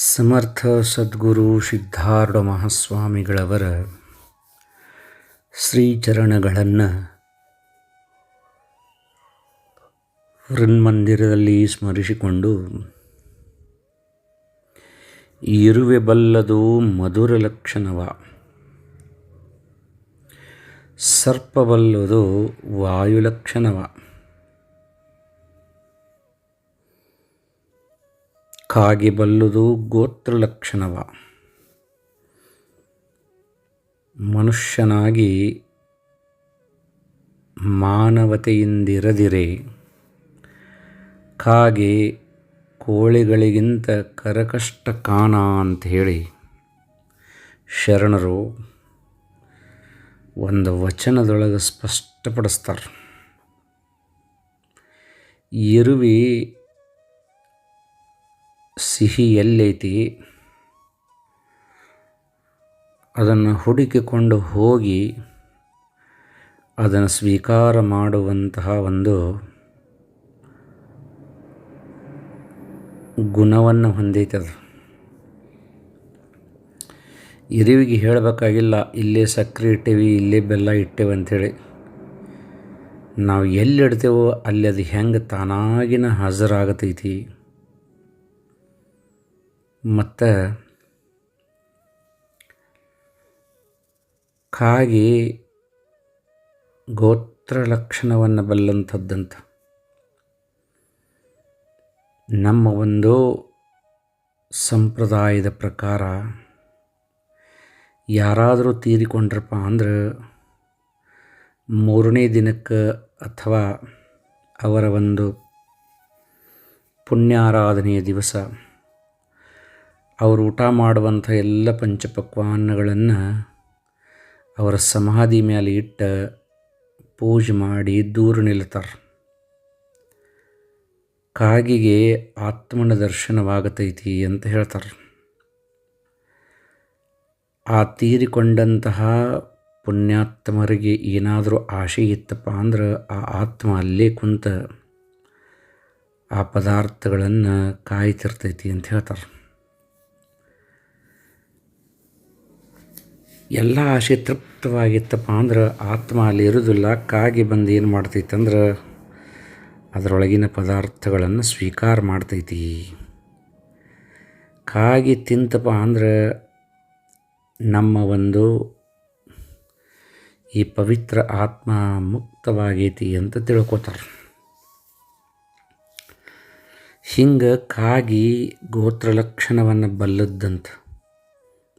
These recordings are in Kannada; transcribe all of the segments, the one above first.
ಸಮರ್ಥ ಸದ್ಗುರು ಸಿದ್ಧಾರ್ಢ ಮಹಾಸ್ವಾಮಿಗಳವರ ಶ್ರೀಚರಣಗಳನ್ನು ವೃನ್ಮಂದಿರದಲ್ಲಿ ಸ್ಮರಿಸಿಕೊಂಡು ಇರುವೆ ಬಲ್ಲದು ಮಧುರ ಲಕ್ಷಣವ ಸರ್ಪಬಲ್ಲದು ವಾಯುಲಕ್ಷಣವ ಕಾಗಿ ಬಲ್ಲುದು ಗೋತ್ರ ಲಕ್ಷಣವ ಮನುಷ್ಯನಾಗಿ ಮಾನವತೆಯಿಂದಿರದಿರೆ, ಕಾಗೆ ಕೋಳಿಗಳಿಗಿಂತ ಕರಕಷ್ಟ ಕಾಣ ಅಂತ ಹೇಳಿ ಶರಣರು ಒಂದು ವಚನದೊಳಗೆ ಸ್ಪಷ್ಟಪಡಿಸ್ತಾರೆ. ಇರುವಿ ಸಿಹಿ ಎಲ್ಲೈತಿ ಅದನ್ನು ಹುಡುಕಿಕೊಂಡು ಹೋಗಿ ಅದನ್ನು ಸ್ವೀಕಾರ ಮಾಡುವಂತಹ ಒಂದು ಗುಣವನ್ನು ಹೊಂದೈತೆ ಅದು. ಇರಿವಿಗೆ ಹೇಳಬೇಕಾಗಿಲ್ಲ, ಇಲ್ಲೇ ಸಕ್ಕರೆ ಇಟ್ಟೇವಿ, ಇಲ್ಲೇ ಬೆಲ್ಲ ಇಟ್ಟೇವೆ ಅಂಥೇಳಿ. ನಾವು ಎಲ್ಲಿಡ್ತೇವೋ ಅಲ್ಲಿ ಅದು ಹೆಂಗೆ ತಾನಾಗಿನ ಹಾಜರಾಗತೈತಿ. ಮತ್ತು ಕಾಗಿ ಗೋತ್ರ ಲಕ್ಷಣವನ್ನು ಬಲ್ಲಂಥದ್ದಂತ. ನಮ್ಮ ಒಂದು ಸಂಪ್ರದಾಯದ ಪ್ರಕಾರ ಯಾರಾದರೂ ತೀರಿಕೊಂಡ್ರಪ್ಪ ಅಂದ್ರೆ ಮೂರನೇ ದಿನಕ್ಕೆ ಅಥವಾ ಅವರ ಒಂದು ಪುಣ್ಯಾರಾಧನೆಯ ದಿವಸ. ಅವರು ಊಟ ಮಾಡುವಂಥ ಎಲ್ಲ ಪಂಚಪಕ್ವಾನ್ನಗಳನ್ನು ಅವರ ಸಮಾಧಿ ಮೇಲೆ ಇಟ್ಟು ಪೂಜೆ ಮಾಡಿ ದೂರ ನಿಲ್ತಾರೆ. ಕಾಗಿಗೆ ಆತ್ಮನ ದರ್ಶನವಾಗತೈತಿ ಅಂತ ಹೇಳ್ತಾರೆ. ಆ ತೀರಿಕೊಂಡಂತಹ ಪುಣ್ಯಾತ್ಮರಿಗೆ ಏನಾದರೂ ಆಶೆ ಇತ್ತಪ್ಪ ಅಂದ್ರೆ ಆ ಆತ್ಮ ಅಲ್ಲೇ ಕುಂತ ಆ ಪದಾರ್ಥಗಳನ್ನು ಕಾಯ್ತಿರ್ತೈತಿ ಅಂತ ಹೇಳ್ತಾರೆ. ಎಲ್ಲ ಆಸೆ ತೃಪ್ತವಾಗಿತ್ತಪ್ಪ ಅಂದ್ರೆ ಆತ್ಮ ಅಲ್ಲಿ ಇರೋದಿಲ್ಲ, ಕಾಗಿ ಬಂದು ಏನು ಮಾಡ್ತೈತೆ ಅಂದ್ರೆ ಅದರೊಳಗಿನ ಪದಾರ್ಥಗಳನ್ನು ಸ್ವೀಕಾರ ಮಾಡ್ತೈತಿ. ಕಾಗಿ ತಿಂತಪ್ಪ ಅಂದ್ರೆ ನಮ್ಮ ಒಂದು ಈ ಪವಿತ್ರ ಆತ್ಮ ಮುಕ್ತವಾಗೈತಿ ಅಂತ ತಿಳ್ಕೊತಾರೆ. ಹಿಂಗೆ ಕಾಗಿ ಗೋತ್ರ ಲಕ್ಷಣವನ್ನು ಬಲ್ಲದ್ದಂತ,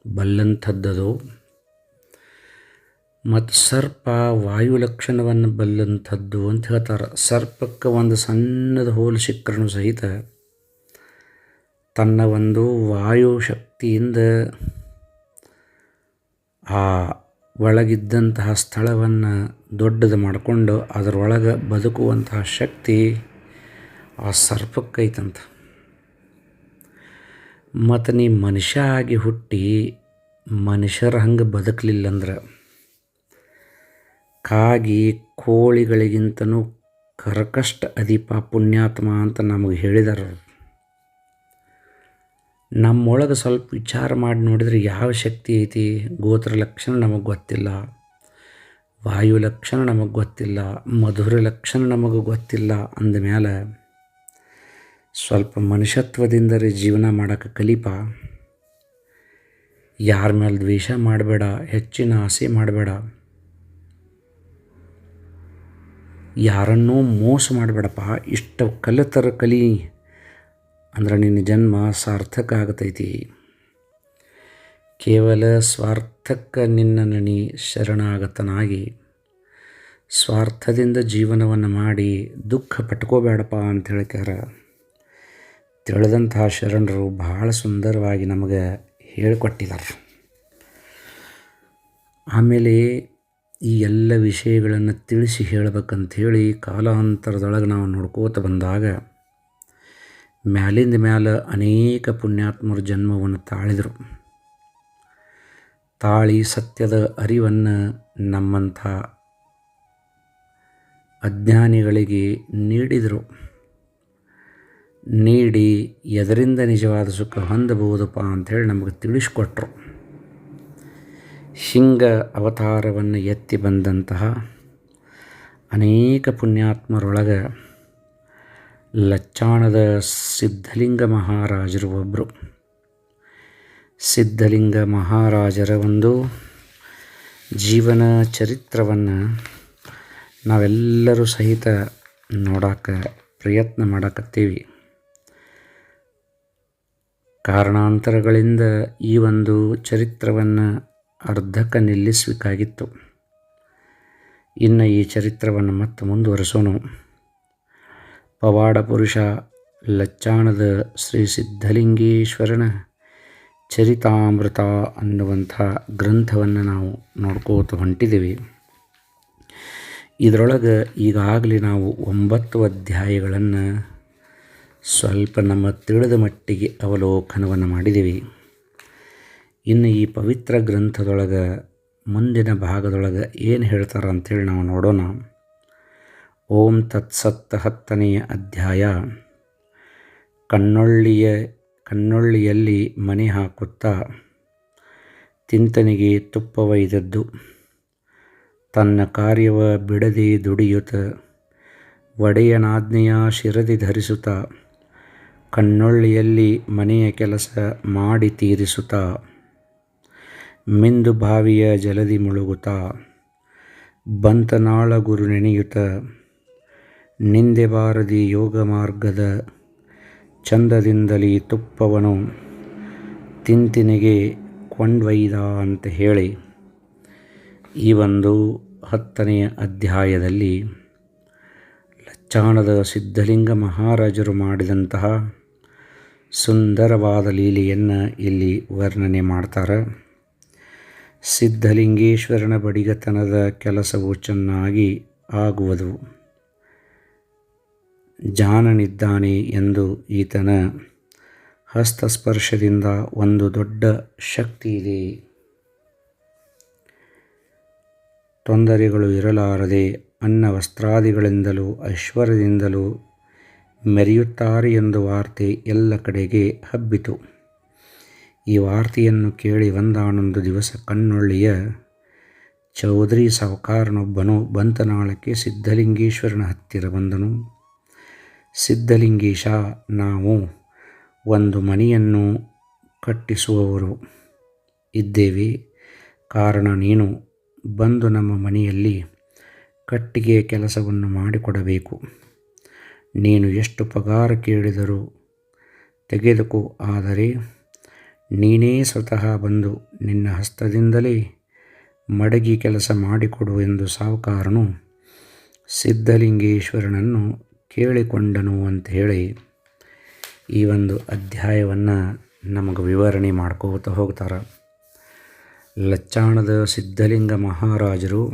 ಬಲ್ಲಂಥದ್ದದು ಮತ್ತು ಸರ್ಪ ವಾಯು ಲಕ್ಷಣವನ್ನು ಬಲ್ಲಂಥದ್ದು ಅಂತ ಹೇಳ್ತಾರೆ. ಸರ್ಪಕ್ಕೆ ಒಂದು ಸಣ್ಣದ ಹೋಲು ಸಿಕ್ಕರೂ ಸಹಿತ ತನ್ನ ಒಂದು ವಾಯು ಶಕ್ತಿಯಿಂದ ಆ ಒಳಗಿದ್ದಂತಹ ಸ್ಥಳವನ್ನು ದೊಡ್ಡದು ಮಾಡಿಕೊಂಡು ಅದರೊಳಗೆ ಬದುಕುವಂತಹ ಶಕ್ತಿ ಆ ಸರ್ಪಕ್ಕೈತಂತ. ಮತ್ತು ನೀ ಮನುಷ್ಯ ಆಗಿ ಹುಟ್ಟಿ ಮನುಷ್ಯರ ಹಂಗೆ ಬದುಕಲಿಲ್ಲಂದ್ರೆ ಕಾಗಿ ಕೋಳಿಗಳಿಗಿಂತನೂ ಕರಕಷ್ಟ ಅಧಿಪ ಪುಣ್ಯಾತ್ಮ ಅಂತ ನಮಗೆ ಹೇಳಿದಾರ. ನಮ್ಮೊಳಗೆ ಸ್ವಲ್ಪ ವಿಚಾರ ಮಾಡಿ ನೋಡಿದರೆ ಯಾವ ಶಕ್ತಿ ಐತಿ? ಗೋತ್ರ ಲಕ್ಷಣ ನಮಗೆ ಗೊತ್ತಿಲ್ಲ. ವಾಯು ಲಕ್ಷಣ ನಮಗೆ ಗೊತ್ತಿಲ್ಲ. ಮಧುರ ಲಕ್ಷಣ ನಮಗೆ ಗೊತ್ತಿಲ್ಲ ಅಂದ ಮೇಲೆ ಸ್ವಲ್ಪ ಮನುಷ್ಯತ್ವದಿಂದರೆ ಜೀವನ ಮಾಡೋಕ್ಕೆ ಕಲಿಪ. ಯಾರ ಮೇಲೆ ದ್ವೇಷ ಮಾಡಬೇಡ, ಹೆಚ್ಚಿನ ಆಸೆ ಮಾಡಬೇಡ. ಯಾರನ್ನೂ ಮೋಸ ಮಾಡಬೇಡಪ್ಪ. ಇಷ್ಟು ಕಲಿತರ ಕಲಿ ಅಂದ್ರೆ ನಿನ್ನ ಜನ್ಮ ಸಾರ್ಥಕ ಆಗತೈತಿ. ಕೇವಲ ಸ್ವಾರ್ಥಕ್ಕೆ ನಿನ್ನ ನಣಿ ಶರಣಾಗತನಾಗಿ ಸ್ವಾರ್ಥದಿಂದ ಜೀವನವನ್ನು ಮಾಡಿ ದುಃಖ ಪಟ್ಕೋಬೇಡಪ್ಪ ಅಂತ ಹೇಳ್ಕ್ಯಾರ ತಿಳಿದಂತಹ ಶರಣರು ಭಾಳ ಸುಂದರವಾಗಿ ನಮಗೆ ಹೇಳಿಕೊಟ್ಟಿದ್ದಾರೆ ಆಮೇಲೆ ಈ ಎಲ್ಲ ವಿಷಯಗಳನ್ನು ತಿಳಿಸಿ ಹೇಳಬೇಕಂಥೇಳಿ ಕಾಲಾಂತರದೊಳಗೆ ನಾವು ನೋಡ್ಕೋತ ಬಂದಾಗ ಮ್ಯಾಲಿಂದ ಮ್ಯಾಲ ಅನೇಕ ಪುಣ್ಯಾತ್ಮರು ಜನ್ಮವನ್ನು ತಾಳಿದರು. ತಾಳಿ ಸತ್ಯದ ಅರಿವನ್ನು ನಮ್ಮಂಥ ಅಜ್ಞಾನಿಗಳಿಗೆ ನೀಡಿದರು. ನೀಡಿ ಎದರಿಂದ ನಿಜವಾದ ಸುಖ ಹೊಂದಬಹುದಪ್ಪ ಅಂಥೇಳಿ ನಮಗೆ ತಿಳಿಸ್ಕೊಟ್ರು. ಶಿಂಗ ಅವತಾರವನ್ನು ಎತ್ತಿ ಬಂದಂತಹ ಅನೇಕ ಪುಣ್ಯಾತ್ಮರೊಳಗೆ ಲಚ್ಚಾಣದ ಸಿದ್ಧಲಿಂಗ ಮಹಾರಾಜರು ಒಬ್ಬರು ಸಿದ್ಧಲಿಂಗ ಮಹಾರಾಜರ ಒಂದು ಜೀವನ ಚರಿತ್ರವನ್ನು ನಾವೆಲ್ಲರೂ ಸಹಿತ ನೋಡಕ್ಕೆ ಪ್ರಯತ್ನ ಮಾಡಕತ್ತೀವಿ. ಕಾರಣಾಂತರಗಳಿಂದ ಈ ಒಂದು ಚರಿತ್ರವನ್ನು ಅರ್ಧಕ್ಕೆ ನಿಲ್ಲಿಸಬೇಕಾಗಿತ್ತು ಇನ್ನು ಈ ಚರಿತ್ರವನ್ನು ಮತ್ತೆ ಮುಂದುವರೆಸೋಣ. ಪವಾಡ ಪುರುಷ ಲಚ್ಚಾಣದ ಶ್ರೀ ಸಿದ್ಧಲಿಂಗೇಶ್ವರನ ಚರಿತಾಮೃತ ಅನ್ನುವಂಥ ಗ್ರಂಥವನ್ನು ನಾವು ನೋಡ್ಕೋತ ಹೊಂಟಿದ್ದೀವಿ. ಇದರೊಳಗೆ ಈಗಾಗಲೇ ನಾವು ಒಂಬತ್ತು ಅಧ್ಯಾಯಗಳನ್ನು ಸ್ವಲ್ಪ ನಮ್ಮ ತಿಳಿದ ಮಟ್ಟಿಗೆ ಅವಲೋಕನವನ್ನು ಮಾಡಿದ್ದೀವಿ. ಇನ್ನು ಈ ಪವಿತ್ರ ಗ್ರಂಥದೊಳಗೆ, ಮುಂದಿನ ಭಾಗದೊಳಗೆ ಏನು ಹೇಳ್ತಾರೆ ಅಂಥೇಳಿ ನಾವು ನೋಡೋಣ. ಓಂ ತತ್ಸತ್ತ ಹತ್ತನೆಯ ಅಧ್ಯಾಯ. ಕಣ್ಣೊಳ್ಳಿಯ, ಕಣ್ಣೊಳ್ಳಿಯಲ್ಲಿ ಮನೆ ಹಾಕುತ್ತಾ, ತಿಂತನಿಗೆ ತುಪ್ಪವೈದದ್ದು ತನ್ನ ಕಾರ್ಯವ ಬಿಡದೆ ದುಡಿಯುತ್ತ, ಒಡೆಯನಾಜ್ಞೆಯ ಶಿರದಿ ಧರಿಸುತ್ತಾ, ಕಣ್ಣೊಳ್ಳಿಯಲ್ಲಿ ಮನೆಯ ಕೆಲಸ ಮಾಡಿ ತೀರಿಸುತ್ತಾ. ಮಿಂದು ಬಾವಿಯ ಜಲದಿ ಮುಳುಗುತ ಬಂತನಾಳ ಗುರು ನೆನೆಯುತ ನಿಂದೆ ಬಾರದಿ ಯೋಗ ಮಾರ್ಗದ ಚಂದದಿಂದಲೇ ತುಪ್ಪವನು, ತಿಂತಿನಿಗೆ ಕೊಂಡೊಯ್ದ ಅಂತ ಹೇಳಿ. ಈ ಒಂದು ಹತ್ತನೆಯ ಅಧ್ಯಾಯದಲ್ಲಿ ಲಚ್ಚಾಣದ ಸಿದ್ಧಲಿಂಗ ಮಹಾರಾಜರು ಮಾಡಿದಂತಹ ಸುಂದರವಾದ ಲೀಲೆಯನ್ನು ಇಲ್ಲಿ ವರ್ಣನೆ ಮಾಡ್ತಾರೆ. ಸಿದ್ಧಲಿಂಗೇಶ್ವರನ ಬಡಿಗತನದ ಕೆಲಸವು ಚೆನ್ನಾಗಿ ಆಗುವುದು. ಜಾನನಿದ್ದಾನೆ ಎಂದು ಈತನ ಹಸ್ತಸ್ಪರ್ಶದಿಂದ ಒಂದು ದೊಡ್ಡ ಶಕ್ತಿ ಇದೆ. ತೊಂದರೆಗಳು ಇರಲಾರದೆ ಅನ್ನ ವಸ್ತ್ರಾದಿಗಳಿಂದಲೂ ಐಶ್ವರ್ಯದಿಂದಲೂ ಮೆರೆಯುತ್ತಾರೆ ಎಂದು ವಾರ್ತೆ ಎಲ್ಲ ಕಡೆಗೆ ಹಬ್ಬಿತು. ಈ ವಾರ್ತೆಯನ್ನು ಕೇಳಿ ಒಂದಾನೊಂದು ದಿವಸ ಕಣ್ಣೊಳ್ಳಿಯ ಚೌಧರಿ ಸಾಹುಕಾರನೊಬ್ಬನು ಬಂತನಾಳಕ್ಕೆ ಸಿದ್ಧಲಿಂಗೇಶ್ವರನ ಹತ್ತಿರ ಬಂದನು. ಸಿದ್ಧಲಿಂಗೇಶ, ನಾವು ಒಂದು ಮನೆಯನ್ನು ಕಟ್ಟಿಸುವವರು ಇದ್ದೇವೆ. ಕಾರಣ ನೀನು ಬಂದು ನಮ್ಮ ಮನೆಯಲ್ಲಿ ಕಟ್ಟಿಗೆ ಕೆಲಸವನ್ನು ಮಾಡಿಕೊಡಬೇಕು. ನೀನು ಎಷ್ಟು ಪಗಾರ ಕೇಳಿದರೂ ತೆಗೆದುಕೋ, ಆದರೆ ನೀನೇ ಸ್ವತಃ ಬಂದು ನಿನ್ನ ಹಸ್ತದಿಂದಲೇ ಮಡಗಿ ಕೆಲಸ ಮಾಡಿಕೊಡು ಎಂದು ಸಾವುಕಾರನು ಸಿದ್ಧಲಿಂಗೇಶ್ವರನನ್ನು ಕೇಳಿಕೊಂಡನು ಅಂತ ಹೇಳಿ ಈ ಒಂದು ಅಧ್ಯಾಯವನ್ನು ನಮಗೆ ವಿವರಣೆ ಮಾಡ್ಕೋತಾ ಹೋಗ್ತಾರೆ. ಲಚ್ಚಾಣದ ಸಿದ್ಧಲಿಂಗ ಮಹಾರಾಜರು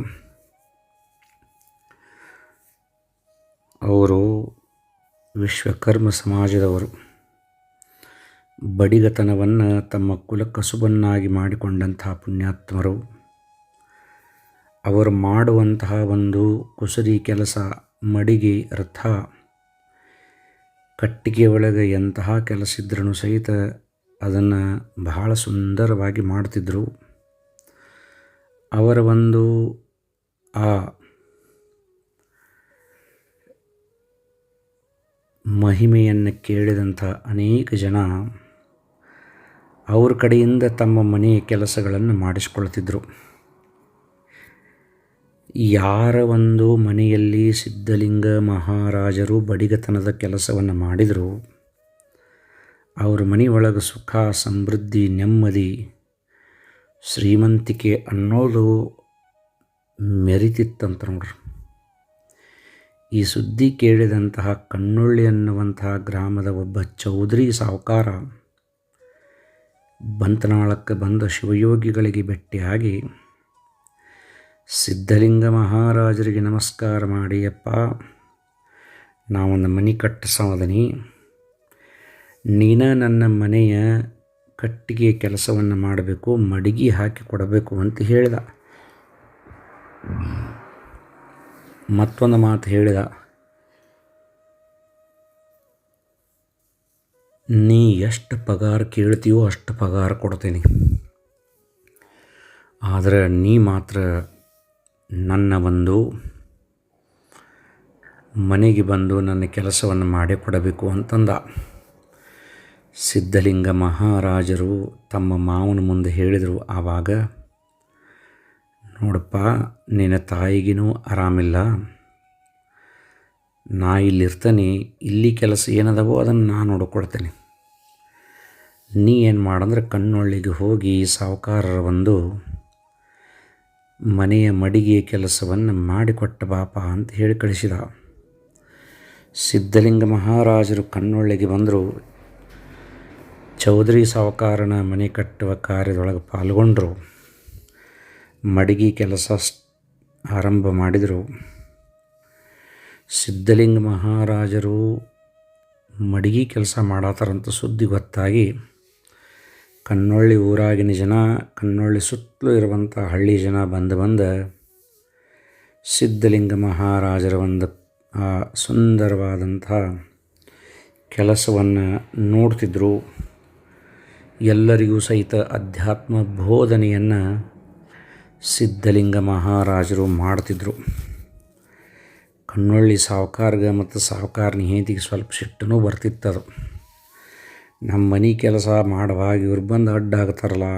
ಅವರು ವಿಶ್ವಕರ್ಮ ಸಮಾಜದವರು. ಬಡಿಗತನವನ್ನು ತಮ್ಮ ಕುಲಕಸುಬನ್ನಾಗಿ ಮಾಡಿಕೊಂಡಂತಹ ಪುಣ್ಯಾತ್ಮರು. ಅವರು ಮಾಡುವಂತಹ ಒಂದು ಕುಸರಿ ಕೆಲಸ ಮಡಿಗೆ ರಥ, ಕಟ್ಟಿಗೆ ಒಳಗೆ ಎಂತಹ ಕೆಲಸ ಇದ್ರೂ ಸಹಿತ ಅದನ್ನು ಬಹಳ ಸುಂದರವಾಗಿ ಮಾಡ್ತಿದ್ದರು ಅವರ ಒಂದು ಆ ಮಹಿಮೆಯನ್ನು ಕೇಳಿದಂಥ ಅನೇಕ ಜನ ಅವ್ರ ಕಡೆಯಿಂದ ತಮ್ಮ ಮನೆಯ ಕೆಲಸಗಳನ್ನು ಮಾಡಿಸ್ಕೊಳ್ತಿದ್ರು. ಯಾರ ಒಂದು ಮನೆಯಲ್ಲಿ ಸಿದ್ಧಲಿಂಗ ಮಹಾರಾಜರು ಬಡಿಗತನದ ಕೆಲಸವನ್ನು ಮಾಡಿದರು, ಅವ್ರ ಮನೆಯೊಳಗೆ ಸುಖ, ಸಮೃದ್ಧಿ, ನೆಮ್ಮದಿ, ಶ್ರೀಮಂತಿಕೆ ಅನ್ನೋದು ಮೆರಿತಿತ್ತಂತ ನೋಡ್ರಿ. ಈ ಸುದ್ದಿ ಕೇಳಿದಂತಹ ಕಣ್ಣೊಳ್ಳಿ ಅನ್ನುವಂತಹ ಗ್ರಾಮದ ಒಬ್ಬ ಚೌಧರಿ ಸಾಹುಕಾರ ಬಂತನಾಳಕ್ಕೆ ಬಂದ ಶಿವಯೋಗಿಗಳಿಗೆ ಭೇಟಿಯಾಗಿ ಸಿದ್ಧಲಿಂಗ ಮಹಾರಾಜರಿಗೆ ನಮಸ್ಕಾರ ಮಾಡಿ ಅಪ್ಪ ನಾವೊಂದು ಮನೆ ಕಟ್ಟಿಸೋದನಿ ನೀನ ನನ್ನ ಮನೆಯ ಕಟ್ಟಿಗೆ ಕೆಲಸವನ್ನು ಮಾಡಬೇಕು, ಮಡಗಿ ಹಾಕಿ ಕೊಡಬೇಕು ಅಂತ ಹೇಳಿದ. ಮತ್ತೊಂದು ಮಾತು ಹೇಳಿದ. ನೀ ಎಷ್ಟು ಪಗಾರ ಕೇಳ್ತೀಯೋ ಅಷ್ಟು ಪಗಾರ ಕೊಡ್ತೀನಿ. ಆದರೆ ನೀ ಮಾತ್ರ ನನ್ನ ಒಂದು ಮನೆಗೆ ಬಂದು ನನ್ನ ಕೆಲಸವನ್ನು ಮಾಡಿಕೊಡಬೇಕು ಅಂತಂದ. ಸಿದ್ಧಲಿಂಗ ಮಹಾರಾಜರು ತಮ್ಮ ಮಾವನ ಮುಂದೆ ಹೇಳಿದರು. ಆವಾಗ ನೋಡಪ್ಪ, ನಿನ್ನ ತಾಯಿಗಿನೂ ಆರಾಮಿಲ್ಲ. ನಾ ಇಲ್ಲಿರ್ತೀನಿ, ಇಲ್ಲಿ ಕೆಲಸ ಏನದವೋ ಅದನ್ನು ನಾನು ನೋಡಿಕೊಡ್ತೇನೆ ನೀ ಏನು ಮಾಡಂದ್ರೆ ಕಣ್ಣೊಳ್ಳಿಗೆ ಹೋಗಿ ಸಾಹುಕಾರರ ಒಂದು ಮನೆಯ ಮಡಿಗೆಯ ಕೆಲಸವನ್ನು ಮಾಡಿಕೊಟ್ಟ ಬಾಪ ಅಂತ ಹೇಳಿ ಕಳಿಸಿದ. ಸಿದ್ಧಲಿಂಗ ಮಹಾರಾಜರು ಕಣ್ಣೊಳ್ಳಿಗೆ ಬಂದರು. ಚೌಧರಿ ಸಾಹುಕಾರನ ಮನೆ ಕಟ್ಟುವ ಕಾರ್ಯದೊಳಗೆ ಪಾಲ್ಗೊಂಡರು. ಮಡಿಗೆ ಕೆಲಸ ಆರಂಭ ಮಾಡಿದರು. ಸಿದ್ಧಲಿಂಗ ಮಹಾರಾಜರು ಮಡಿಗೆ ಕೆಲಸ ಮಾಡತ್ತಾರಂತ ಸುದ್ದಿ ಗೊತ್ತಾಗಿ ಕನ್ನೊಳ್ಳಿ ಊರಾಗಿನ ಜನ ಕನ್ನೊಳ್ಳಿ ಸುತ್ತಲೂ ಇರುವಂಥ ಹಳ್ಳಿ ಜನ ಬಂದು ಬಂದು ಸಿದ್ಧಲಿಂಗ ಮಹಾರಾಜರ ಒಂದು, ಆ, ಸುಂದರವಾದಂಥ ಕೆಲಸವನ್ನು ನೋಡ್ತಿದ್ದರು ಎಲ್ಲರಿಗೂ ಸಹಿತ ಅಧ್ಯಾತ್ಮ ಬೋಧನೆಯನ್ನು ಸಿದ್ಧಲಿಂಗ ಮಹಾರಾಜರು ಮಾಡ್ತಿದ್ದರು ಕಣ್ಣೊಳ್ಳಿ ಸಾವುಕಾರ್ಗೆ ಮತ್ತು ಸಾವುಕಾರ ಹೆಂಡತಿಗೆ ಸ್ವಲ್ಪ ಸಿಟ್ಟನೂ ಬರ್ತಿತ್ತದು. ನಮ್ಮ ಮನೆ ಕೆಲಸ ಮಾಡುವಾಗ ಇವ್ರು ಬಂದು ಅಡ್ಡಾಗ್ತಾರಲ್ಲ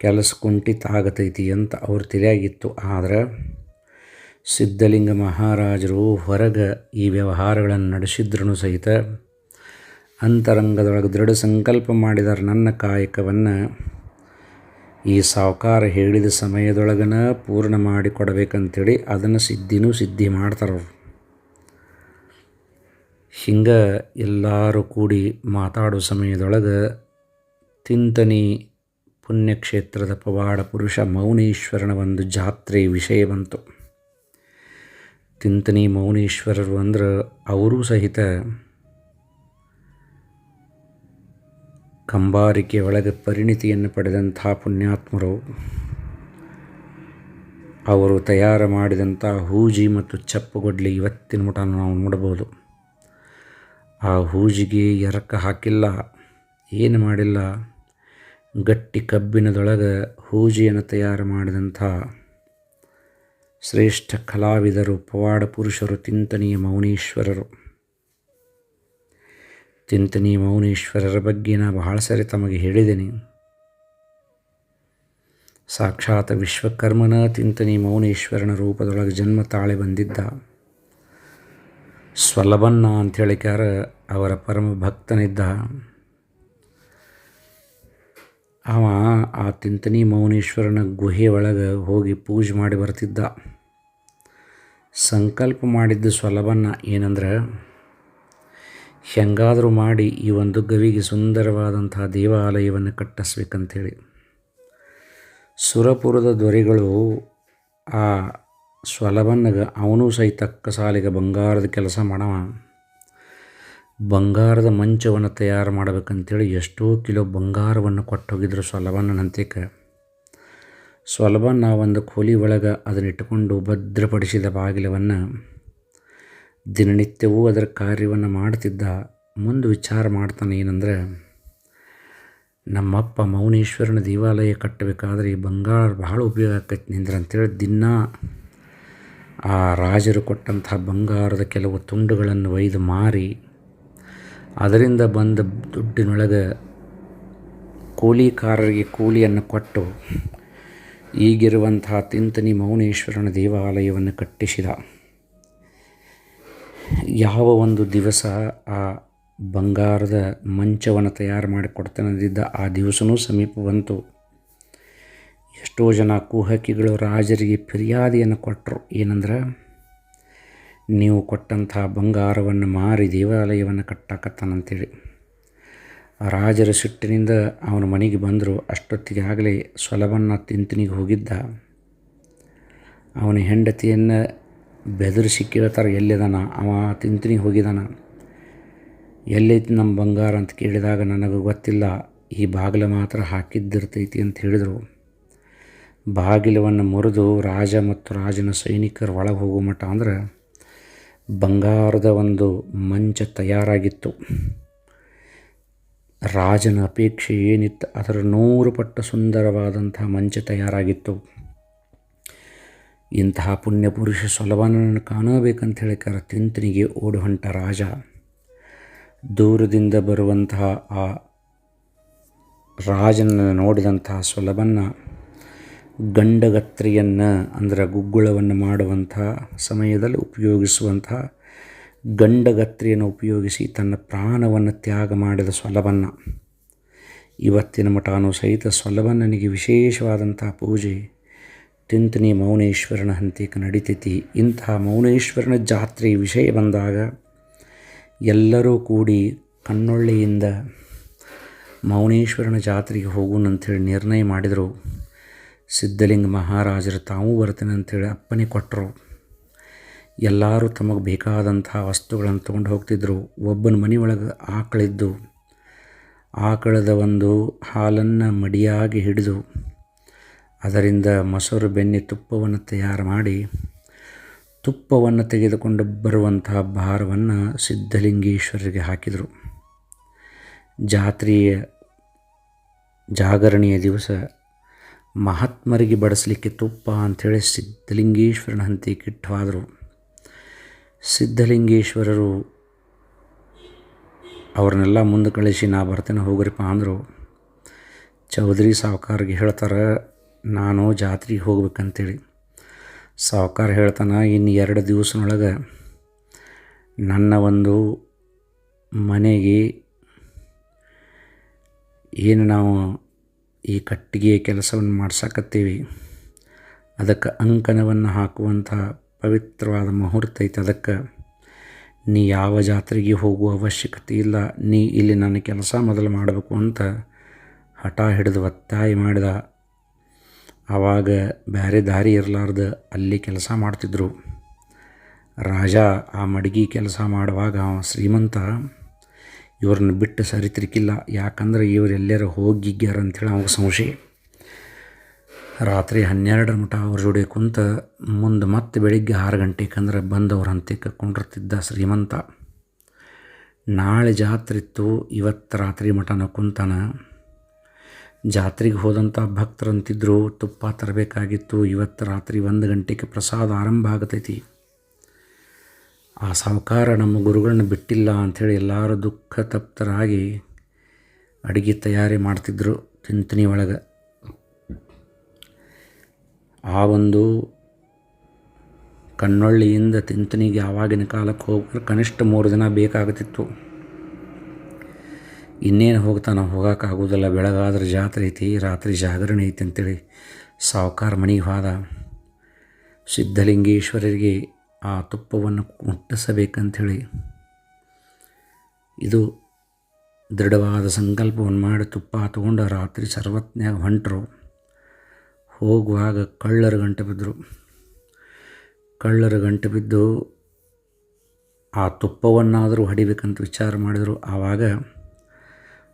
ಕೆಲಸ ಕುಂಠಿತ ಆಗತೈತಿ ಅಂತ ಅವ್ರ ತಿಳಿಯಾಗಿತ್ತು ಆದರೆ ಸಿದ್ಧಲಿಂಗ ಮಹಾರಾಜರು ಹೊರಗೆ ಈ ವ್ಯವಹಾರಗಳನ್ನು ನಡೆಸಿದ್ರೂ ಸಹಿತ ಅಂತರಂಗದೊಳಗೆ ದೃಢ ಸಂಕಲ್ಪ ಮಾಡಿದಾರೆ ನನ್ನ ಕಾಯಕವನ್ನು. ಈ ಸಾವುಕಾರ ಹೇಳಿದ ಸಮಯದೊಳಗನ ಪೂರ್ಣ ಮಾಡಿ ಕೊಡಬೇಕಂತೇಳಿ ಅದನ್ನು ಸಿದ್ಧಿನೂ ಸಿದ್ಧಿ ಮಾಡ್ತಾರವ್ರು ಹಿಂಗೆ ಎಲ್ಲರೂ ಕೂಡಿ ಮಾತಾಡೋ ಸಮಯದೊಳಗೆ ತಿಂತನಿ ಪುಣ್ಯಕ್ಷೇತ್ರದ ಪವಾಡ ಪುರುಷ ಮೌನೇಶ್ವರನ ಒಂದು ಜಾತ್ರೆ ವಿಷಯ ಬಂತು. ತಿಂತನಿ ಮೌನೇಶ್ವರರು ಅಂದ್ರೆ ಅವರೂ ಸಹಿತ ಕಂಬಾರಿಕೆ ಒಳಗೆ ಪರಿಣಿತಿಯನ್ನು ಪಡೆದಂಥ ಪುಣ್ಯಾತ್ಮರು, ಅವರು ತಯಾರು ಮಾಡಿದಂಥ ಹೂಜಿ ಮತ್ತು ಚಪ್ಪುಗೊಡ್ಲಿ ಇವತ್ತಿನ ಮಟ ನಾವು ನೋಡ್ಬೋದು ಆ ಹೂಜಿಗೆ ಎರಕ ಹಾಕಿಲ್ಲ, ಏನು ಮಾಡಿಲ್ಲ. ಗಟ್ಟಿ ಕಬ್ಬಿನದೊಳಗೆ ಹೂಜಿಯನ್ನು ತಯಾರು ಮಾಡಿದಂಥ ಶ್ರೇಷ್ಠ ಕಲಾವಿದರು ಪವಾಡ ಪುರುಷರು ತಿಂತನಿಯ ಮೌನೇಶ್ವರರು. ತಿಂತನಿ ಮೌನೇಶ್ವರರ ಬಗ್ಗೆ ನಾ ಬಹಳ ಸರಿ ತಮಗೆ ಹೇಳಿದ್ದೀನಿ ಸಾಕ್ಷಾತ್ ವಿಶ್ವಕರ್ಮನ ತಿಂತನಿ ಮೌನೇಶ್ವರನ ರೂಪದೊಳಗೆ ಜನ್ಮ ತಾಳೆ ಬಂದಿದ್ದ. ಸ್ವಲಭನ್ನ ಅಂತ ಕ್ಯಾರ ಅವರ ಪರಮ ಭಕ್ತನಿದ್ದ. ಅವ ಆ ತಿಂತನಿ ಮೌನೇಶ್ವರನ ಗುಹೆ ಒಳಗೆ ಹೋಗಿ ಪೂಜೆ ಮಾಡಿ ಬರ್ತಿದ್ದ. ಸಂಕಲ್ಪ ಮಾಡಿದ್ದು ಸ್ವಲಬನ್ನ ಏನಂದ್ರೆ ಹೆಂಗಾದರೂ ಮಾಡಿ ಈ ಒಂದು ಗವಿಗೆ ಸುಂದರವಾದಂತಹ ದೇವಾಲಯವನ್ನು ಕಟ್ಟಿಸ್ಬೇಕಂಥೇಳಿ ಸುರಪುರದ ದೊರೆಗಳು ಆ ಸ್ವಲಬನ್ನಗ ಅವನೂ ಸಹಿತ ಸಾಲಿಗೆ ಬಂಗಾರದ ಕೆಲಸ ಮಾಡವ. ಬಂಗಾರದ ಮಂಚವನ್ನು ತಯಾರು ಮಾಡಬೇಕಂತೇಳಿ ಎಷ್ಟೋ ಕಿಲೋ ಬಂಗಾರವನ್ನು ಕೊಟ್ಟೋಗಿದ್ರು ಸ್ವಲಬನ್ನನಂತಿಕ ಸ್ವಲಬನ್ನ ಒಂದು ಕೋಲಿ ಒಳಗೆ ಅದನ್ನಿಟ್ಟುಕೊಂಡು ಭದ್ರಪಡಿಸಿದ ಬಾಗಿಲವನ್ನು ದಿನನಿತ್ಯವೂ ಅದರ ಕಾರ್ಯವನ್ನು ಮಾಡ್ತಿದ್ದ ಮುಂದೆ ವಿಚಾರ ಮಾಡ್ತಾನೆ ಏನಂದರೆ, ನಮ್ಮಪ್ಪ ಮೌನೇಶ್ವರನ ದೇವಾಲಯ ಕಟ್ಟಬೇಕಾದ್ರೆ ಈ ಬಂಗಾರ ಬಹಳ ಉಪಯೋಗ ಆಕೈತಿ ನಿಂದ್ರೆ ಅಂತೇಳಿ ದಿನ ಆ ರಾಜರು ಕೊಟ್ಟಂತಹ ಬಂಗಾರದ ಕೆಲವು ತುಂಡುಗಳನ್ನು ಒಯ್ದು ಮಾರಿ, ಅದರಿಂದ ಬಂದ ದುಡ್ಡಿನೊಳಗೆ ಕೂಲಿಕಾರರಿಗೆ ಕೂಲಿಯನ್ನು ಕೊಟ್ಟು ಈಗಿರುವಂತಹ ತಿಂತನಿ ಮೌನೇಶ್ವರನ ದೇವಾಲಯವನ್ನು ಕಟ್ಟಿಸಿದ. ಯಾವ ಒಂದು ದಿವಸ ಆ ಬಂಗಾರದ ಮಂಚವನ್ನು ತಯಾರು ಮಾಡಿ ಕೊಡ್ತಾನಂದಿದ್ದ ಆ ದಿವಸವೂ ಸಮೀಪ ಬಂತು. ಎಷ್ಟೋ ಜನ ಕುಹಕಿಗಳು ರಾಜರಿಗೆ ಫಿರ್ಯಾದಿಯನ್ನು ಕೊಟ್ಟರು ಏನಂದ್ರೆ, ನೀವು ಕೊಟ್ಟಂತಹ ಬಂಗಾರವನ್ನು ಮಾರಿ ದೇವಾಲಯವನ್ನು ಕಟ್ಟಾಕತ್ತಾನಂತೇಳಿ. ರಾಜರ ಸಿಟ್ಟಿನಿಂದ ಅವನ ಮನೆಗೆ ಬಂದರು. ಅಷ್ಟೊತ್ತಿಗೆ ಆಗಲೇ ಸೊಲವನ್ನು ತಿಂತಿನಿಗೆ ಹೋಗಿದ್ದ. ಅವನ ಹೆಂಡತಿಯನ್ನು ಬೆದರಿಸಿ ಕೇಳ್ತಾರೆ ಎಲ್ಲಿದಾನ? ಅವ ತಿಂತಿನಿ ಹೋಗಿದಾನ. ಎಲ್ಲೈತಿ ನಮ್ಮ ಬಂಗಾರ ಅಂತ ಕೇಳಿದಾಗ ನನಗೆ ಗೊತ್ತಿಲ್ಲ, ಈ ಬಾಗಿಲು ಮಾತ್ರ ಹಾಕಿದ್ದಿರ್ತೈತಿ ಅಂತ ಹೇಳಿದರು. ಬಾಗಿಲವನ್ನು ಮುರಿದು ರಾಜ ಮತ್ತು ರಾಜನ ಸೈನಿಕರು ಒಳಗೆ ಹೋಗೋ ಮಟ್ಟ ಅಂದ್ರೆ ಬಂಗಾರದ ಒಂದು ಮಂಚ ತಯಾರಾಗಿತ್ತು. ರಾಜನ ಅಪೇಕ್ಷೆ ಏನಿತ್ತು, ಅದರ ನೂರು ಪಟ್ಟು ಸುಂದರವಾದಂತಹ ಮಂಚ ತಯಾರಾಗಿತ್ತು. ಇಂತಹ ಪುಣ್ಯಪುರುಷ ಸೊಲಭನನ್ನು ಕಾಣಬೇಕಂತ ಹೇಳಿಕಾರ ತಿಂತನಿಗೆ ಓಡು ಹೊಂಟ ರಾಜ. ದೂರದಿಂದ ಬರುವಂತಹ ಆ ರಾಜನನ್ನು ನೋಡಿದಂತಹ ಸೊಲಭನ್ನ ಗಂಡಗತ್ರಿಯನ್ನು ಅಂದರೆ ಗುಗ್ಗುಳವನ್ನು ಮಾಡುವಂತಹ ಸಮಯದಲ್ಲಿ ಉಪಯೋಗಿಸುವಂತಹ ಗಂಡಗತ್ರಿಯನ್ನು ಉಪಯೋಗಿಸಿ ತನ್ನ ಪ್ರಾಣವನ್ನು ತ್ಯಾಗ ಮಾಡಿದ ಸೊಲಭನ್ನ ಇವತ್ತಿನ ಮಠಾನು ಸಹಿತ ಸೊಲಭನ್ನನಿಗೆ ವಿಶೇಷವಾದಂತಹ ಪೂಜೆ. ತಿಂತನಿ ಮೌನೇಶ್ವರನ ಹಂತಿಕ ನಡಿತೈತಿ. ಇಂತಹ ಮೌನೇಶ್ವರನ ಜಾತ್ರೆ ವಿಷಯ ಬಂದಾಗ ಎಲ್ಲರೂ ಕೂಡಿ ಕಣ್ಣೊಳ್ಳೆಯಿಂದ ಮೌನೇಶ್ವರನ ಜಾತ್ರೆಗೆ ಹೋಗೋಣ ನಿರ್ಣಯ ಮಾಡಿದರು. ಸಿದ್ಧಲಿಂಗ ಮಹಾರಾಜರು ತಾವೂ ಬರ್ತೇನೆ ಅಂಥೇಳಿ ಅಪ್ಪನೆ ಕೊಟ್ಟರು ಎಲ್ಲರೂ ತಮಗೆ ಬೇಕಾದಂಥ ವಸ್ತುಗಳನ್ನು ತೊಗೊಂಡು ಹೋಗ್ತಿದ್ರು. ಒಬ್ಬನ ಮನೆಯೊಳಗೆ ಆಕಳಿದ್ದು. ಆಕಳದ ಒಂದು ಹಾಲನ್ನು ಮಡಿಯಾಗಿ ಹಿಡಿದು ಅದರಿಂದ ಮೊಸರು ಬೆಣ್ಣೆ ತುಪ್ಪವನ್ನು ತಯಾರು ಮಾಡಿ ತುಪ್ಪವನ್ನು ತೆಗೆದುಕೊಂಡು ಬರುವಂತಹ ಭಾರವನ್ನು ಸಿದ್ಧಲಿಂಗೇಶ್ವರರಿಗೆ ಹಾಕಿದರು. ಜಾತ್ರೆಯ ಜಾಗರಣೆಯ ದಿವಸ ಮಹಾತ್ಮರಿಗೆ ಬಡಿಸಲಿಕ್ಕೆ ತುಪ್ಪ ಅಂಥೇಳಿ ಸಿದ್ಧಲಿಂಗೇಶ್ವರನ ಹಂತಿ ಕಿಟ್ಟವಾದರು ಸಿದ್ಧಲಿಂಗೇಶ್ವರರು ಅವ್ರನ್ನೆಲ್ಲ ಮುಂದೆ ಕಳಿಸಿ ನಾ ಬರ್ತೇನೆ ಹೋಗ್ರಿಪ್ಪ ಅಂದರು. ಚೌಧರಿ ಸಾವುಕಾರ್ಗೆ ಹೇಳ್ತಾರೆ ನಾನು ಜಾತ್ರೆಗೆ ಹೋಗ್ಬೇಕಂತೇಳಿ ಸಾವುಕಾರ ಹೇಳ್ತಾನೆ, ಇನ್ನು ಎರಡು ದಿವಸನೊಳಗೆ ನನ್ನ ಒಂದು ಮನೆಗೆ ಏನು ನಾವು ಈ ಕಟ್ಟಿಗೆ ಕೆಲಸವನ್ನು ಮಾಡ್ಸಕತ್ತೀವಿ, ಅದಕ್ಕೆ ಅಂಕನವನ್ನು ಹಾಕುವಂಥ ಪವಿತ್ರವಾದ ಮುಹೂರ್ತ ಐತೆ, ಅದಕ್ಕೆ ನೀ ಯಾವ ಜಾತ್ರೆಗೆ ಹೋಗುವ ಅವಶ್ಯಕತೆ ಇಲ್ಲ, ನೀ ಇಲ್ಲಿ ನನ್ನ ಕೆಲಸ ಮೊದಲು ಮಾಡಬೇಕು ಅಂತ ಹಠ ಹಿಡಿದು ಒತ್ತಾಯ ಮಾಡಿದ. ಆವಾಗ ಬೇರೆ ದಾರಿ ಇರಲಾರ್ದ ಅಲ್ಲಿ ಕೆಲಸ ಮಾಡ್ತಿದ್ದರು ರಾಜ ಆ ಮಡಗಿ ಕೆಲಸ ಮಾಡುವಾಗ ಅವ ಶ್ರೀಮಂತ ಇವ್ರನ್ನ ಬಿಟ್ಟು ಸರಿತಿರ್ಕಿಲ್ಲ ಯಾಕಂದ್ರೆ ಇವರೆಲ್ಲರೂ ಹೋಗಿಗ್ಯಾರ ಅಂಥೇಳಿ ಅವಾಗ ಸಂಶಯ. ರಾತ್ರಿ ಹನ್ನೆರಡರ ಮಟ ಅವ್ರ ಜೋಡಿ ಕುಂತ ಮುಂದೆ ಮತ್ತೆ ಬೆಳಿಗ್ಗೆ ಆರು ಗಂಟೆಗೆ ಅಂದ್ರೆ ಬಂದವ್ರ ಹಂತಕ್ಕೆ ಕೊಂಡಿರ್ತಿದ್ದ ಶ್ರೀಮಂತ. ನಾಳೆ ಜಾತ್ರೆ ಇತ್ತು, ಇವತ್ತು ರಾತ್ರಿ ಮಟನ ಕುಂತಾನ ಜಾತ್ರೆಗೆ ಹೋದಂಥ ಭಕ್ತರಂತಿದ್ರು, ತುಪ್ಪ ತರಬೇಕಾಗಿತ್ತು. ಇವತ್ತು ರಾತ್ರಿ ಒಂದು ಗಂಟೆಗೆ ಪ್ರಸಾದ ಆರಂಭ ಆಗತೈತಿ. ಆ ಸಾಹುಕಾರ ನಮ್ಮ ಗುರುಗಳನ್ನ ಬಿಟ್ಟಿಲ್ಲ ಅಂಥೇಳಿ ಎಲ್ಲರೂ ದುಃಖ ತಪ್ತರಾಗಿ ಅಡುಗೆ ತಯಾರಿ ಮಾಡ್ತಿದ್ರು ತಿಂತನಿ ಒಳಗೆ. ಆ ಒಂದು ಕಣ್ಣೊಳ್ಳಿಯಿಂದ ತಿಂತನಿಗೆ ಆವಾಗಿನ ಕಾಲಕ್ಕೆ ಹೋಗಿ ಕನಿಷ್ಠ ಮೂರು ದಿನ ಬೇಕಾಗುತ್ತಿತ್ತು ಇನ್ನೇನು ಹೋಗ್ತಾನೆ ಹೋಗೋಕ್ಕಾಗೋದಿಲ್ಲ ಬೆಳಗಾದ್ರೆ ಜಾತ್ರೆ ಐತಿ, ರಾತ್ರಿ ಜಾಗರಣೆ ಐತಿ ಅಂತೇಳಿ ಸಾವುಕಾರ ಮನೆಗೆ ಹೋದ. ಸಿದ್ಧಲಿಂಗೇಶ್ವರರಿಗೆ ಆ ತುಪ್ಪವನ್ನು ಮುಟ್ಟಿಸಬೇಕಂಥೇಳಿ ಇದು ದೃಢವಾದ ಸಂಕಲ್ಪವನ್ನು ಮಾಡಿ ತುಪ್ಪ ತಗೊಂಡು ರಾತ್ರಿ ಸರ್ವತ್ನಾಗ ಹೊಂಟರು. ಹೋಗುವಾಗ ಕಳ್ಳರು ಗಂಟೆ ಬಿದ್ದರು ಕಳ್ಳರ ಗಂಟೆ ಬಿದ್ದು ಆ ತುಪ್ಪವನ್ನಾದರೂ ಹೊಡಿಬೇಕಂತ ವಿಚಾರ ಮಾಡಿದರು. ಆವಾಗ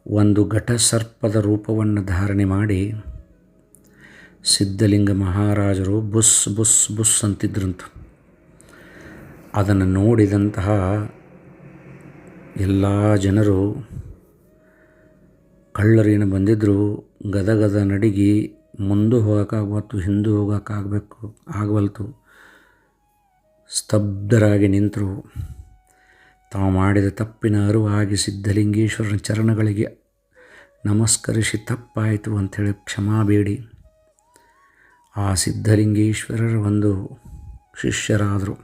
ಒಂದು ಘಟಸರ್ಪದ ರೂಪವನ್ನು ಧಾರಣೆ ಮಾಡಿ, ಸಿದ್ಧಲಿಂಗ ಮಹಾರಾಜರು ಬುಸ್ ಬುಸ್ ಬುಸ್ ಅಂತಿದ್ರಂತು. ಅದನ್ನು ನೋಡಿದಂತಹ ಎಲ್ಲ ಜನರು ಕಳ್ಳರೇನು ಬಂದಿದ್ದರು ಗದಗದ ನಡಿಗೆ ಮುಂದೆ ಹೋಗೋಕ್ಕಾಗ್ವತ್ತು ಹಿಂದೆ ಹೋಗೋಕ್ಕಾಗಬೇಕು, ಆಗವಲ್ತು, ಸ್ತಬ್ಧರಾಗಿ ನಿಂತರು. ತಾವು ಮಾಡಿದ ತಪ್ಪಿನ ಅರುವಾಗಿ ಸಿದ್ಧಲಿಂಗೇಶ್ವರನ ಚರಣಗಳಿಗೆ ನಮಸ್ಕರಿಸಿ ತಪ್ಪಾಯಿತು ಅಂಥೇಳಿ ಕ್ಷಮಾ ಬೇಡಿ. ಆ ಸಿದ್ಧಲಿಂಗೇಶ್ವರರ ಒಂದು ಶಿಷ್ಯರಾದರು.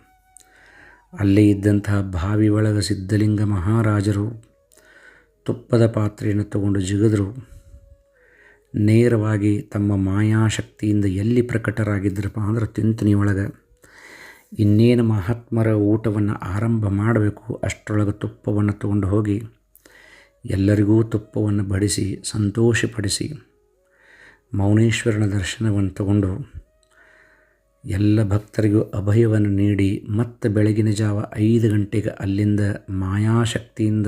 ಅಲ್ಲೇ ಇದ್ದಂತಹ ಬಾವಿ ಒಳಗ ಸಿದ್ಧಲಿಂಗ ಮಹಾರಾಜರು ತುಪ್ಪದ ಪಾತ್ರೆಯನ್ನು ತಗೊಂಡು ಜಿಗಿದ್ರು. ನೇರವಾಗಿ ತಮ್ಮ ಮಾಯಾಶಕ್ತಿಯಿಂದ ಎಲ್ಲಿ ಪ್ರಕಟರಾಗಿದ್ದರಪ್ಪ ಅಂದ್ರೆ ತಿಂತನಿ ಒಳಗೆ. ಇನ್ನೇನು ಮಹಾತ್ಮರ ಊಟವನ್ನು ಆರಂಭ ಮಾಡಬೇಕು, ಅಷ್ಟರೊಳಗೆ ತುಪ್ಪವನ್ನು ತಗೊಂಡು ಹೋಗಿ, ಎಲ್ಲರಿಗೂ ತುಪ್ಪವನ್ನು ಬಡಿಸಿ, ಸಂತೋಷಪಡಿಸಿ, ಮೌನೇಶ್ವರನ ದರ್ಶನವನ್ನು ತಗೊಂಡು, ಎಲ್ಲ ಭಕ್ತರಿಗೂ ಅಭಯವನ್ನು ನೀಡಿ, ಮತ್ತೆ ಬೆಳಗಿನ ಜಾವ ಐದು ಗಂಟೆಗೆ ಅಲ್ಲಿಂದ ಮಾಯಾಶಕ್ತಿಯಿಂದ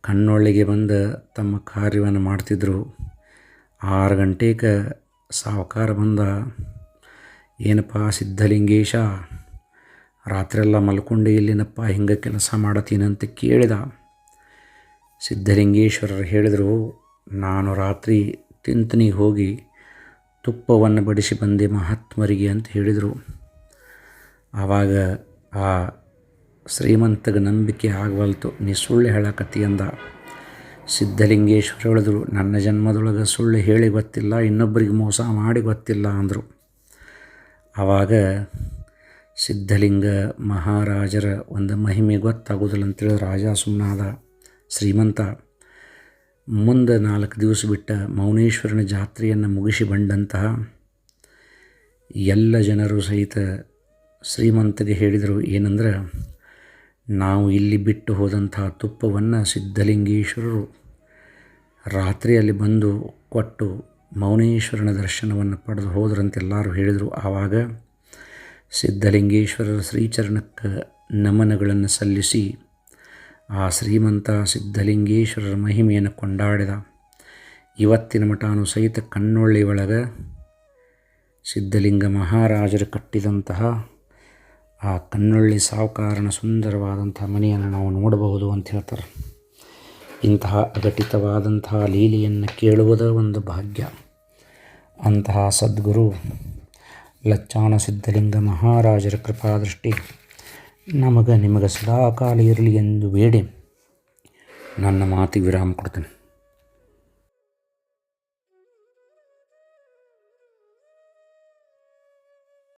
ಕಣ್ಣೊಳ್ಳಿಗೆ ಬಂದ ತಮ್ಮ ಕಾರ್ಯವನ್ನು ಮಾಡ್ತಿದ್ದರು ಆರು ಗಂಟೆಗೆ ಸಾವುಕಾರ ಬಂದ. ಏನಪ್ಪ ಸಿದ್ಧಲಿಂಗೇಶ? ರಾತ್ರೆಲ್ಲ ಮಲ್ಕೊಂಡು ಇಲ್ಲಿನಪ್ಪ, ಹಿಂಗೆ ಕೆಲಸ ಮಾಡತ್ತೀನಂತ ಕೇಳಿದ. ಸಿದ್ಧಲಿಂಗೇಶ್ವರರು ಹೇಳಿದರು, ನಾನು ರಾತ್ರಿ ತಿಂತನಿ ಹೋಗಿ ತುಪ್ಪವನ್ನು ಬಡಿಸಿ ಬಂದೆ ಮಹಾತ್ಮರಿಗೆ ಅಂತ ಹೇಳಿದರು. ಆವಾಗ ಆ ಶ್ರೀಮಂತಗೆ ನಂಬಿಕೆ ಆಗವಲ್ತು, ನೀ ಸುಳ್ಳು ಹೇಳಕತ್ತಿ ಅಂದ. ಸಿದ್ಧಲಿಂಗೇಶ್ವರ ಹೇಳಿದ್ರು, ನನ್ನ ಜನ್ಮದೊಳಗೆ ಸುಳ್ಳು ಹೇಳಿ ಗೊತ್ತಿಲ್ಲ, ಇನ್ನೊಬ್ಬರಿಗೆ ಮೋಸ ಮಾಡಿ ಗೊತ್ತಿಲ್ಲ ಅಂದರು. ಆವಾಗ ಸಿದ್ಧಲಿಂಗ ಮಹಾರಾಜರ ಒಂದು ಮಹಿಮೆ ಗೊತ್ತಾಗೋದಿಲ್ಲ ಅಂತೇಳಿ ರಾಜ ಸುಮ್ಮನಾದ ಶ್ರೀಮಂತ. ಮುಂದೆ ನಾಲ್ಕು ದಿವಸ ಬಿಟ್ಟ ಮೌನೇಶ್ವರನ ಜಾತ್ರೆಯನ್ನು ಮುಗಿಸಿ ಬಂದಂತಹ ಎಲ್ಲ ಜನರು ಸಹಿತ ಶ್ರೀಮಂತಗೆ ಹೇಳಿದರು ಏನಂದ್ರೆ, ನಾವು ಇಲ್ಲಿ ಬಿಟ್ಟು ಹೋದಂತಹ ತುಪ್ಪವನ್ನು ಸಿದ್ಧಲಿಂಗೇಶ್ವರರು ರಾತ್ರಿಯಲ್ಲಿ ಬಂದು ಕೊಟ್ಟು ಮೌನೇಶ್ವರನ ದರ್ಶನವನ್ನು ಪಡೆದು ಹೋದ್ರಂತೆಲ್ಲರೂ ಹೇಳಿದರು. ಆವಾಗ ಸಿದ್ಧಲಿಂಗೇಶ್ವರರ ಶ್ರೀಚರಣಕ್ಕೆ ನಮನಗಳನ್ನು ಸಲ್ಲಿಸಿ ಆ ಶ್ರೀಮಂತ ಸಿದ್ಧಲಿಂಗೇಶ್ವರರ ಮಹಿಮೆಯನ್ನು ಕೊಂಡಾಡಿದ. ಇವತ್ತಿನ ಮಠಾನು ಸಹಿತ ಕಣ್ಣೊಳ್ಳಿ ಒಳಗೆ ಸಿದ್ಧಲಿಂಗ ಮಹಾರಾಜರು ಕಟ್ಟಿದಂತಹ ಆ ಕಣ್ಣೊಳ್ಳಿ ಸಾವುಕಾರನ ಸುಂದರವಾದಂತಹ ಮನೆಯನ್ನು ನಾವು ನೋಡಬಹುದು ಅಂತ ಹೇಳ್ತಾರೆ. ಇಂತಹ ಅಘಟಿತವಾದಂತಹ ಲೀಲೆಯನ್ನು ಕೇಳುವುದೇ ಒಂದು ಭಾಗ್ಯ. ಅಂತಹ ಸದ್ಗುರು ಲಚ್ಚಾಣ ಸಿದ್ಧಲಿಂಗ ಮಹಾರಾಜರ ಕೃಪಾದೃಷ್ಟಿ. ನಮಗೆ ನಿಮಗೆ ಸದಾಕಾಲ ಇರಲಿ ಎಂದು ಬೇಡಿ. ನನ್ನ ಮಾತಿಗೆ ವಿರಾಮ ಕೊಡ್ತೇನೆ.